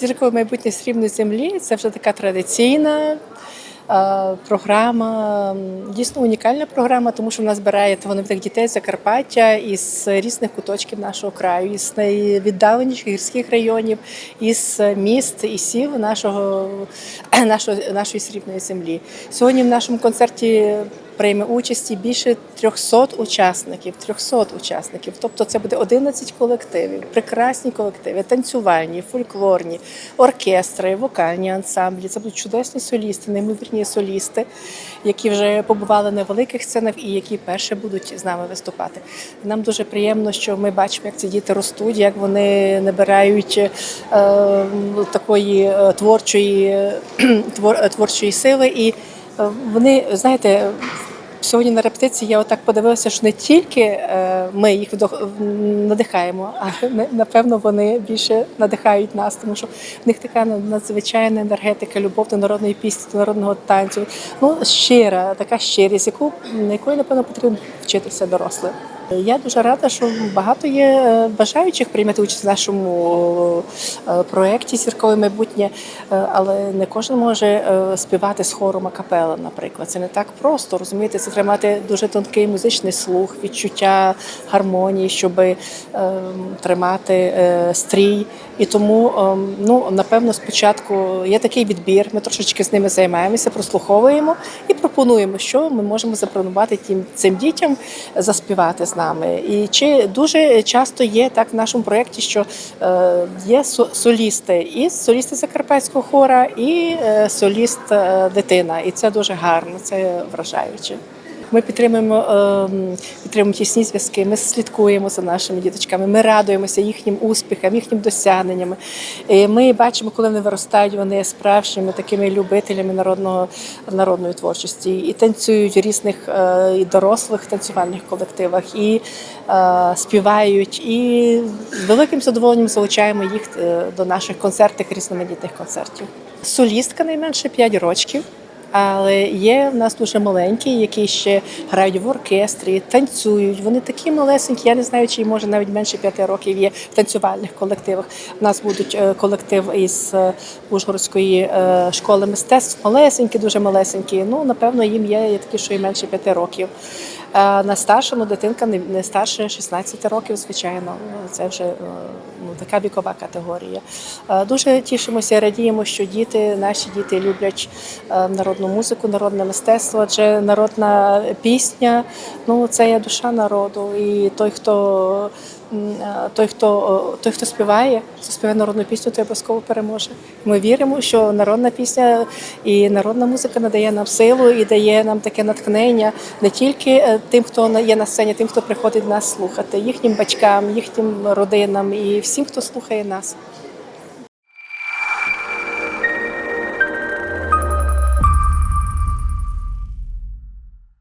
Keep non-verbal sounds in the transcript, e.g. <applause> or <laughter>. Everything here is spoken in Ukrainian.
Зіркове майбутнє срібної землі це вже така традиційна е, програма, дійсно унікальна програма, тому що вона збирає талановитих дітей з Закарпаття із різних куточків нашого краю, із найвіддаленіших гірських районів, із міст і сіл нашого, <clears throat> нашого, нашої срібної землі. Сьогодні в нашому концерті прийме участі більше 300 учасників. 300 учасників. Тобто це буде 11 колективів, прекрасні колективи, танцювальні, фольклорні, оркестри, вокальні ансамблі. Це будуть чудесні солісти, неймовірні солісти, які вже побували на великих сценах і які перше будуть з нами виступати. Нам дуже приємно, що ми бачимо, як ці діти ростуть, як вони набирають е, такої е, творчої, е, твор- творчої сили і. Е, Вони, знаєте, сьогодні на репетиції я отак подивилася, що не тільки е, ми їх надихаємо, а напевно вони більше надихають нас, тому що в них така надзвичайна енергетика, любов до народної пісні, до народного танцю. Ну, щира, така щирість, яку, на якої, напевно, потрібно вчитися дорослим. Я дуже рада, що багато є е, бажаючих прийняти участь в нашому е, проєкті Зіркове майбутнє, Е, але не кожен може співати з хором акапела, наприклад. Це не так просто, розумієте, це треба мати дуже тонкий музичний слух, відчуття гармонії, щоб тримати стрій. І тому, ну напевно, спочатку є такий відбір. Ми трошечки з ними займаємося, прослуховуємо і пропонуємо, що ми можемо запропонувати тим цим дітям заспівати з нами. І чи дуже часто є так в нашому проєкті, що е, є со- солісти, і солісти Закарпатського хора, і е, соліст е, дитина. І це дуже гарно, це вражаюче. Ми підтримуємо, ем, підтримуємо тісні зв'язки. Ми слідкуємо за нашими діточками. Ми радуємося їхнім успіхам, їхнім досягненням. Ми бачимо, коли вони виростають, вони справжніми такими любителями народного народної творчості і танцюють в різних е, і дорослих танцювальних колективах, і е, співають. І з великим задоволенням залучаємо їх е, до наших концертів, різноманітних концертів. Солістка найменше 5 років. Але є в нас дуже маленькі, які ще грають в оркестрі, танцюють. Вони такі малесенькі. Я не знаю, чи може навіть менше п'яти років є в танцювальних колективах. У нас будуть е, колектив із е, Ужгородської е, школи мистецтв. Малесенькі, дуже малесенькі. Ну напевно, їм є, такі, що і менше п'яти років. А на старшому дитинка не, старше 16 років, звичайно. Це вже е, ну, така вікова категорія. Е, Дуже тішимося, радіємо, що діти, наші діти люблять е, народну музику, народне мистецтво, адже народна пісня ну це є душа народу. І той, хто е, той, хто той, хто співає, хто співає народну пісню, той обов'язково переможе. Ми віримо, що народна пісня і народна музика надає нам силу і дає нам таке натхнення не тільки е, тим, хто є на сцені, тим, хто приходить нас слухати, їхнім батькам, їхнім родинам і всім, хто слухає нас.